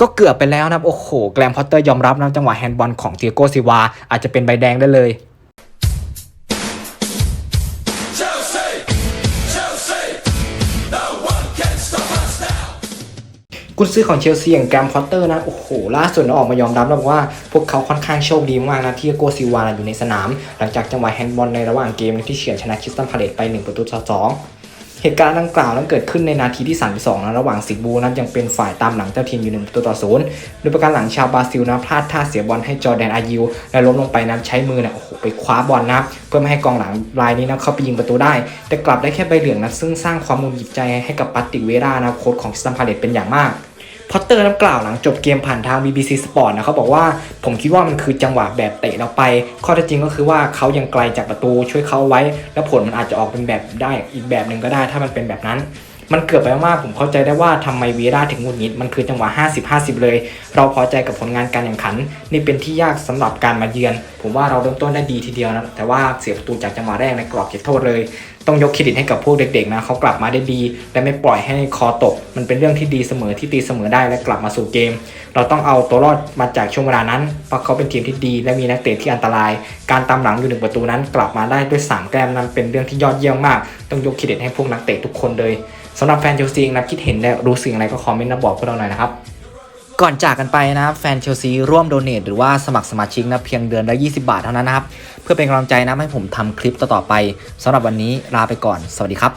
ก็เกือบไปแล้วนะครับ โอ้โห แกรมพอตเตอร์ยอมรับนะจังหวะแฮนด์บอลของเทียโกซิวา อาจจะเป็นใบแดงได้เลย Chelsea, Chelsea, no one can stop us now. กุญซื้อของเชลซีอย่างแกรมพอตเตอร์นะโอ้โห ล่าสุดนะออกมายอมรับแล้วว่า พวกเขาค่อนข้างโชคดีมากนะที่โกซิวาอยู่ในสนาม หลังจากจังหวะแฮนด์บอลในระหว่างเกมที่เฉือนชนะคริสตันพาเลตไป 1 ประตูต่อสอง เหตุการณ์ดังกล่าวนั้นเกิดขึ้นในนาทีที่ 32 นะระหว่างสิงห์บูนั้นยังเป็นฝ่ายตามหลังเจ้าทีมอยู่หนึ่งตัวต่อศูนย์โดยประการหลังชาวบราซิลนะพลาดท่าเสียบอลให้จอแดนอายิวและล้มลงไปนะใช้มือเนี่ยโอ้โหไปคว้าบอลนะเพื่อไม่ให้กองหลังรายนี้นะเข้าไปยิงประตูได้ แต่กลับได้แค่ใบเหลืองนะซึ่งสร้างความมุมหยิบใจให้กับปัตติกเวรานะโค้ชของสตัมพาเลตเป็นอย่างมาก พอตเตอร์น้ำกล่าวหลังจบเกมผ่านทาง BBC Sport นะเขาบอกว่าผมคิดว่ามันคือจังหวะแบบเตะเราไป ข้อเท็จจริงก็คือว่าเขายังไกลจากประตูช่วยเขาไว้ แล้วผลมันอาจจะออกเป็นแบบได้อีกแบบหนึ่งก็ได้ ถ้ามันเป็นแบบนั้น มันเกือบไปมากผมเข้าใจได้ว่าทำไมวีราถึงงุดหงิดมันคือจังหวะ 50-50 เลย เราพอใจกับผลงานการแข่งขัน นี่เป็นที่ยากสำหรับการมาเยือน ผมว่าเราเริ่มต้นได้ดีทีเดียวนะแต่ว่าเสียประตูจากจังหวะแรกในกรอบเขตโทษเลย ต้องยกเครดิตให้กับพวกเด็กๆนะเขากลับมาได้ดีและไม่ปล่อยให้คอตก มันเป็นเรื่องที่ดีเสมอที่ตีเสมอได้และกลับมาสู่เกม เราต้องเอาตัวรอดมาจากช่วงเวลานั้นเพราะเขาเป็นทีมที่ดี และมีนักเตะที่อันตราย การตามหลังอยู่หนึ่งประตูนั้น กลับมาได้ด้วยสามแต้มนั้นเป็นเรื่องที่ยอดเยี่ยมมาก ต้องยกเครดิตให้พวกนักเตะทุกคนเลย สำหรับแฟนเชลซีนะคิดเห็นได้รู้สิ่งอะไรก็คอมเมนต์มาบอกพวกเราหน่อยนะครับก่อนจากกันไปนะครับแฟนเชลซีร่วมโดเนทหรือว่าสมัครสมาชิกนะเพียงเดือนละ 20 บาทเท่านั้นนะครับ เพื่อเป็นกำลังใจนะให้ผมทำคลิปต่อๆไปสำหรับวันนี้ลาไปก่อน สวัสดีครับ